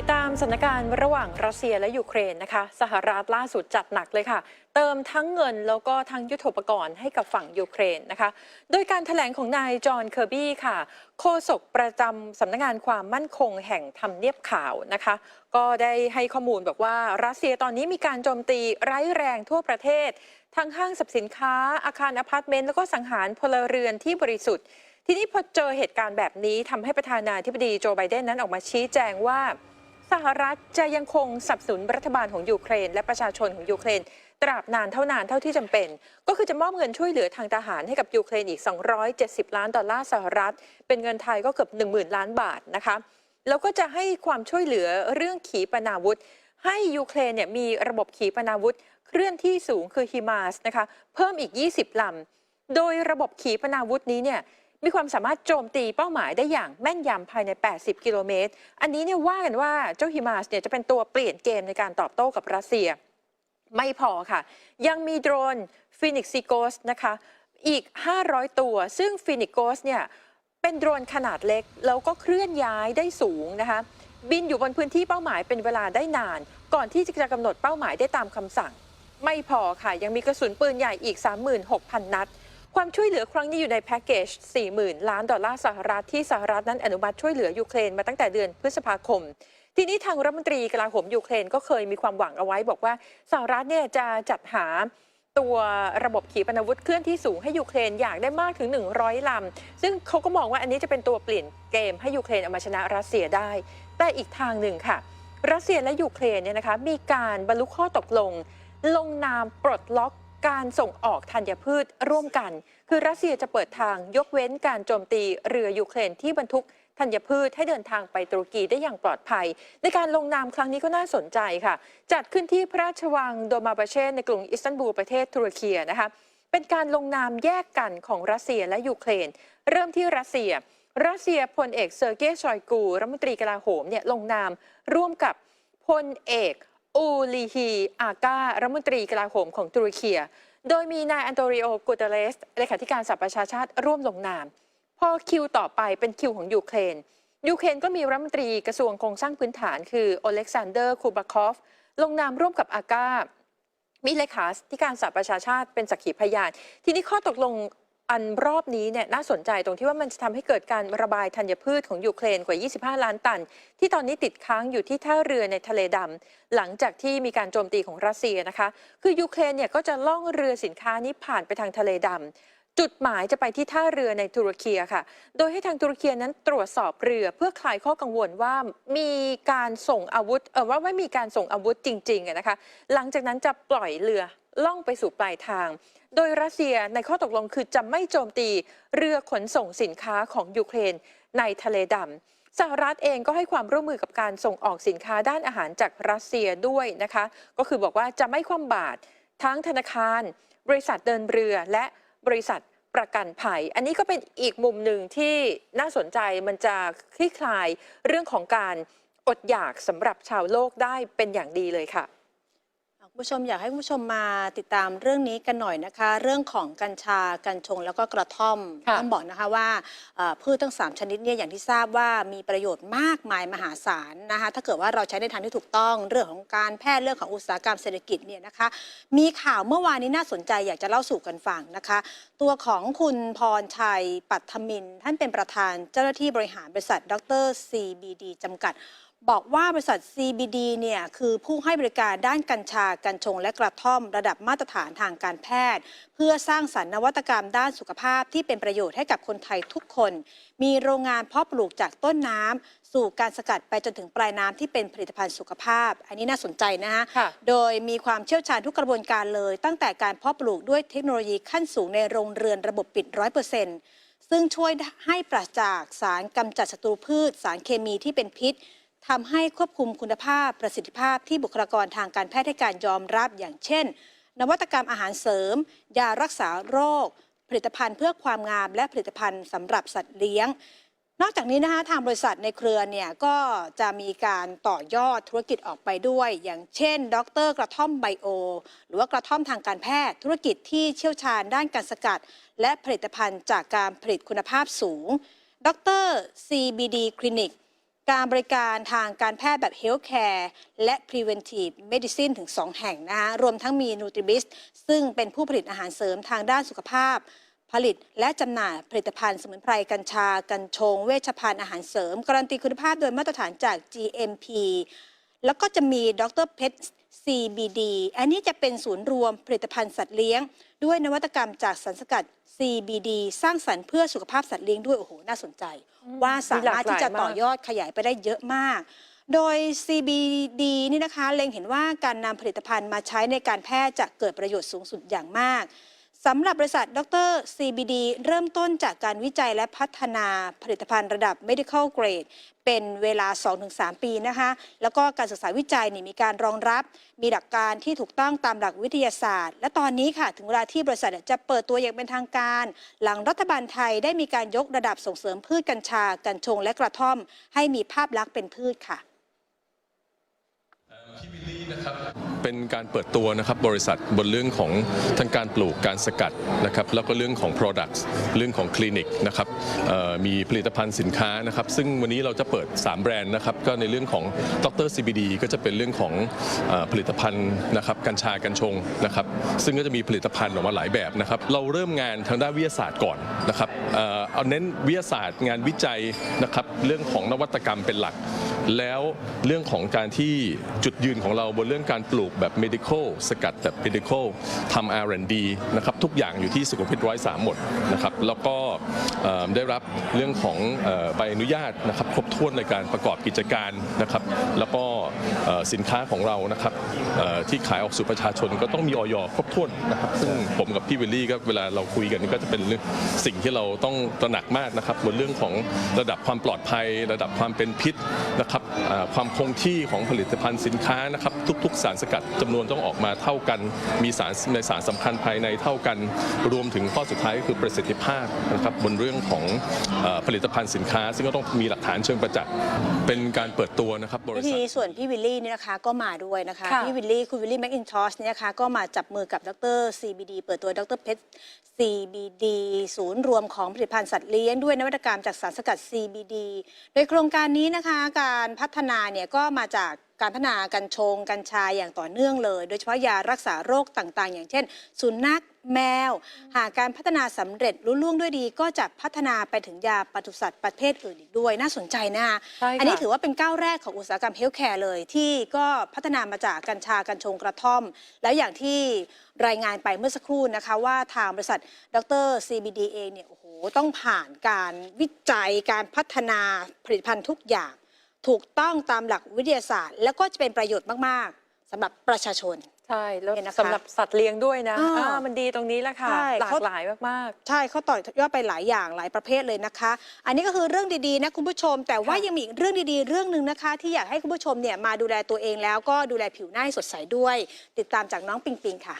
ติดตามสถานการณ์ระหว่างรัสเซียและยูเครนนะคะ สหรัฐล่าสุดจัดหนักเลยค่ะ เติมทั้งเงินแล้วก็ทั้งยุทโธปกรณ์ให้กับฝั่งยูเครนนะคะ โดยการถแถลงของนายจอห์นเคอร์บี้ค่ะ โฆษกประจำสำนักงานความมั่นคงแห่งทำเนียบข่าวนะคะ ก็ได้ให้ข้อมูลบอกว่ารัสเซียตอนนี้มีการโจมตีร้ายแรงทั่วประเทศ ทั้งห้างสรรพสินค้าอาคารอพาร์ตเมนต์แล้วก็สังหารพลเรือนที่บริสุทธิ์ทีนี้พอเจอเหตุการณ์แบบนี้ทำให้ประธานาธิบดีโจไบเดนนั้นออกมาชี้แจงว่า สหรัฐจะยังคงสนับสนุนรัฐบาลของยูเครน และประชาชนของยูเครน ตราบนานเท่านานเท่าที่จำเป็น ก็คือจะมอบเงินช่วยเหลือทางทหารให้กับยูเครนอีก 270 ล้านดอลลาร์สหรัฐ เป็นเงินไทยก็เกือบ 10,000 ล้านบาทนะคะแล้วก็จะให้ความช่วยเหลือเรื่องขีปนาวุธ ให้ยูเครนเนี่ยมีระบบขีปนาวุธ เคลื่อนที่สูงคือฮิมาสนะคะเพิ่มอีก 20ลำโดยระบบขีปนาวุธนี้เนี่ย มีความสามารถโจมตีเป้าหมายได้อย่างแม่นยำภายใน 80 กิโลเมตร อันนี้เนี่ยว่ากันว่าเจ้าฮิมาสเนี่ยจะเป็นตัวเปลี่ยนเกมในการตอบโต้กับรัสเซีย ไม่พอค่ะ ยังมีโดรนฟินิกซิโกสนะคะอีก 500 ตัว ซึ่งฟินิกโกสเนี่ยเป็นโดรนขนาดเล็ก แล้วก็เคลื่อนย้ายได้สูงนะคะบินอยู่บนพื้นที่เป้าหมายเป็นเวลาได้นาน ก่อนที่จะกำหนดเป้าหมายได้ตามคำสั่ง ไม่พอค่ะยังมีกระสุนปืนใหญ่อีก 36,000 นัด ความช่วยเหลือครั้งนี้อยู่ในแพ็กเกจ 40,000 ล้านดอลลาร์สหรัฐที่สหรัฐนั้นอนุมัติช่วยเหลือยูเครนมาตั้งแต่เดือนพฤษภาคม ทีนี้ทางรัฐมนตรีกลาโหมยูเครนก็เคยมีความหวังเอาไว้ บอกว่าสหรัฐเนี่ยจะจัดหาตัวระบบขีปนาวุธเคลื่อนที่สูงให้ยูเครนอยากได้มากถึง 100 ลำ ซึ่งเขาก็มองว่าอันนี้จะเป็นตัวเปลี่ยนเกมให้ยูเครนเอามาชนะรัสเซียได้ แต่อีกทางหนึ่งค่ะ รัสเซียและยูเครนเนี่ยนะคะมีการบรรลุข้อตกลง ลงนามปลดล็อก การส่งออกธัญพืชร่วมกัน คือรัสเซียจะเปิดทางยกเว้นการโจมตีเรือยูเครนที่บรรทุกธัญพืชให้เดินทางไปตุรกีได้อย่างปลอดภัย ในการลงนามครั้งนี้ก็น่าสนใจค่ะ จัดขึ้นที่พระราชวังโดมาบาเช่ในกรุงอิสตันบูลประเทศตุรกีนะคะเป็นการลงนามแยกกันของรัสเซียและยูเครน เริ่มที่รัสเซีย รัสเซียพลเอกเซอร์เกย์ชอยกูรัฐมนตรีกลาโหมเนี่ยลงนามร่วมกับพลเอก อูลีฮีอาการัฐมนตรีกลาโหมของตุรกีโดยมีนายอันโตริโอกูเตเลสเลขาธิการสหประชาชาติร่วมลงนาม พอคิวต่อไปเป็นคิวของยูเครน ยูเครนก็มีรัฐมนตรีกระทรวงโครงสร้างพื้นฐานคือโอเล็กซานเดอร์คูบาคอฟ ลงนามร่วมกับอากามีเลขาธิการสหประชาชาติเป็นสักขีพยาน ทีนี้ข้อตกลง อันรอบนี้เนี่ยน่าสนใจตรงที่ว่ามันจะทำให้เกิดการระบายธัญพืชของยูเครนกว่า 25 ล้านตัน ที่ตอนนี้ติดค้างอยู่ที่ท่าเรือในทะเลดำหลังจากที่มีการโจมตีของรัสเซียนะคะ คือยูเครนเนี่ยก็จะล่องเรือสินค้านี้ผ่านไปทางทะเลดำจุดหมายจะไปที่ท่าเรือในตุรกีค่ะ โดยให้ทางตุรกีนั้นตรวจสอบเรือเพื่อคลายข้อกังวลว่ามีการส่งอาวุธเออว่าไม่มีการส่งอาวุธจริงๆนะคะ หลังจากนั้นจะปล่อยเรือ ล่องไปสู่ปลายทาง โดยรัสเซียในข้อตกลงคือจะไม่โจมตีเรือขนส่งสินค้าของยูเครนในทะเลดำสหรัฐเองก็ให้ความร่วมมือกับการส่งออกสินค้าด้านอาหารจากรัสเซียด้วยนะคะ ก็คือบอกว่าจะไม่คว่ำบาตรทั้งธนาคาร บริษัทเดินเรือและบริษัทประกันภัย อันนี้ก็เป็นอีกมุมหนึ่งที่น่าสนใจมันจะคลี่คลายเรื่องของการอดอยากสำหรับชาวโลกได้เป็นอย่างดีเลยค่ะ คุณผู้ชมอยากให้คุณผู้ชมมาติดตามเรื่องนี้กันหน่อยนะคะ เรื่องของกัญชากัญชงแล้วก็กระท่อมค่ะต้องบอกนะคะว่าเอ่อพืชทั้ง 3 ชนิดเนี่ยอย่างที่ทราบว่ามีประโยชน์มากมายมหาศาลนะคะถ้าเกิดว่าเราใช้ในทางที่ถูกต้องเรื่องของการแพทย์เรื่องของอุตสาหกรรมเศรษฐกิจเนี่ยนะคะ มีข่าวเมื่อวานนี้น่าสนใจอยากจะเล่าสู่กันฟังนะคะ ตัวของคุณพรชัยปัทมิน ท่านเป็นประธานเจ้าหน้าที่บริหารบริษัทดร CBD จำกัด บอกว่าบริษัท CBD เนี่ยคือผู้ให้บริการด้านกัญชา กัญชง และกระท่อม ระดับมาตรฐานทางการแพทย์ เพื่อสร้างสรรค์นวัตกรรมด้านสุขภาพที่เป็นประโยชน์ให้กับคนไทยทุกคน มีโรงงานเพาะปลูกจากต้นน้ำสู่การสกัดไปจนถึงปลายน้ำที่เป็นผลิตภัณฑ์สุขภาพ อันนี้น่าสนใจนะฮะ ค่ะ โดยมีความเชี่ยวชาญทุกกระบวนการเลย ตั้งแต่การเพาะปลูกด้วยเทคโนโลยีขั้นสูงในโรงเรือนระบบปิดร้อยเปอร์เซ็นต์ซึ่งช่วยให้ปราศจากสารกำจัดศัตรูพืช สารเคมีที่เป็นพิษ ทำให้ควบคุมคุณภาพประสิทธิภาพที่บุคลากรทางการแพทย์ให้การยอมรับอย่างเช่น นวัตกรรมอาหารเสริม ยารักษาโรค ผลิตภัณฑ์เพื่อความงามและผลิตภัณฑ์สำหรับสัตว์เลี้ยง นอกจากนี้นะคะทางบริษัทในเครือเนี่ยก็จะมีการต่อยอดธุรกิจออกไปด้วย อย่างเช่น ดรกระท่อมไบโอ หรือว่ากระท่อมทางการแพทย์ธุรกิจที่เชี่ยวชาญด้านการสกัด และผลิตภัณฑ์จากการผลิตคุณภาพสูง ดร CBD คลินิก การบริการทางการแพทย์แบบ Healthcare และ Preventive Medicine ถึง 2 แห่งนะคะรวมทั้งมี Nutribis ซึ่งเป็นผู้ผลิตอาหารเสริมทางด้านสุขภาพ ผลิตและจำหน่ายผลิตภัณฑ์สมุนไพรกัญชา กัญชง เวชภัณฑ์อาหารเสริม การันตีคุณภาพโดยมาตรฐานจาก GMP แล้วก็จะมีดรเพชร CBD อันนี้จะเป็นศูนย์รวมผลิตภัณฑ์สัตว์เลี้ยง ด้วยนวัตกรรมจากสารสกัด CBD สร้างสรรค์เพื่อสุขภาพสัตว์เลี้ยงด้วย โอ้โห น่าสนใจ ว่าสามารถที่จะต่อยอดขยายไปได้เยอะมาก โดย CBD นี่นะคะ เล็งเห็นว่าการนำผลิตภัณฑ์มาใช้ในการแพทย์จะเกิดประโยชน์สูงสุดอย่างมาก สำหรับบริษัทดร CBD เริ่มต้นจากการวิจัยและพัฒนาผลิตภัณฑ์ระดับ medical grade เป็นเวลา 2-3 ปีนะคะ แล้วก็การศึกษาวิจัยนี่มีการรองรับ มีหลักการที่ถูกต้องตามหลักวิทยาศาสตร์ และตอนนี้ค่ะ ถึงเวลาที่บริษัทจะเปิดตัวอย่างเป็นทางการ หลังรัฐบาลไทยได้มีการยกระดับส่งเสริมพืชกัญชา กัญชงและกระท่อม ให้มีภาพลักษณ์เป็นพืชค่ะ พี่วิลลี่นะครับ เป็นการเปิดตัวนะครับบริษัทบนเรื่องของทั้งการปลูกการสกัดนะครับแล้วก็เรื่องของ products เรื่องของคลินิกนะครับมีผลิตภัณฑ์สินค้านะครับซึ่งวันนี้เราจะเปิด 3 แบรนด์นะครับก็ในเรื่องของดร CBD ก็จะเป็นเรื่องของอผลิตภัณฑ์นะครับกัญชากัญชงนะครับซึ่งก็จะมีผลิตภัณฑ์ออกมาหลายแบบนะครับเราเริ่มงานทางด้านวิทยาศาสตร์ก่อนนะครับเอาเน้นวิทยาศาสตร์งานวิจัยนะครับเรื่องของนวัตกรรมเป็นหลัก แล้วเรื่องของการที่จุดยืนของเราบนเรื่องการปลูกแบบ medical สกัดแบบ medical ทำ R&D นะครับทุกอย่างอยู่ที่สุขุมวิทร้อยสามหมดนะครับแล้วก็ได้รับเรื่องของเอ่อใบอนุญาตนะครับครบถ้วนในการประกอบกิจการนะครับแล้วก็ สินค้าของเรานะครับที่ขายออกสู่ประชาชนก็ต้องมีออยครบถ้วนนะครับซึ่งผมกับพี่วิลลี่ก็เวลาเราคุยกันนี่ก็จะเป็นเรื่องสิ่งที่เราต้องตระหนักมากนะครับบนเรื่องของระดับความปลอดภัย ระดับความเป็นพิษนะครับความคงที่ของผลิตภัณฑ์สินค้านะครับทุก ๆ สารสกัดจำนวนต้องออกมาเท่ากัน มีสารในสารสำคัญภายในเท่ากัน รวมถึงข้อสุดท้ายก็คือประสิทธิภาพนะครับบนเรื่องของผลิตภัณฑ์สินค้า ซึ่งก็ต้องมีหลักฐานเชิงประจักษ์เป็นการเปิดตัวนะครับบริษัทส่วนพี่วิลลี่เนี่ยนะคะก็มาด้วยนะคะค่ะพี่วิลลี่คุณวิลลี่แมคอินทอชเนี่ยนะคะก็มาจับมือกับดร CBD เปิดตัวดรเพชร CBD ศูนย์รวมของผลิตภัณฑ์สัตว์เลี้ยงด้วยนวัตกรรมจากสารสกัด CBD โดยโครงการนี้นะคะการพัฒนาเนี่ยก็มาจาก การพัฒนากัญชง กัญชาอย่างต่อเนื่องเลย โดยเฉพาะยารักษาโรคต่างๆ อย่างเช่น สุนัขแมว หากการพัฒนาสำเร็จรุ่ล่วงด้วยดี ก็จะพัฒนาไปถึงยาปศุสัตว์ประเภทอื่นอีกด้วย น่าสนใจนะคะใช่ค่ะอันี้ถือว่าเป็นก้าวแรกของอุตสาหกรรมเฮลท์แคร์เลย ที่ก็พัฒนามาจากกัญชากัญชงกระท่อม แล้วอย่างที่รายงานไปเมื่อสักครู่นะคะ ว่าทางบริษัทดร CBD เองเนี่ยโอ้โหต้องผ่านการวิจัยการพัฒนาผลิตภัณฑ์ทุกอย่าง ถูกต้องตามหลักวิทยาศาสตร์ แล้วก็จะเป็นประโยชน์มาก ๆสำหรับประชาชน ใช่แล้วเนี่ยนะคะสำหรับสัตว์เลี้ยงด้วยนะอ่าอ่ามันดีตรงนี้แหละค่ะ ใช่หลากเขาหลายมาก ใช่เขาต่อยอดไปหลายอย่างหลายประเภทเลยนะคะ อันนี้ก็คือเรื่องดีๆนะคุณผู้ชม แต่ว่าค่ะ ยังมีอีกเรื่องดีๆ เรื่องหนึ่งนะคะ ที่อยากให้คุณผู้ชมเนี่ยมาดูแลตัวเองแล้วก็ดูแลผิวหน้าให้สดใสด้วย ติดตามจากน้องปิงปิงค่ะ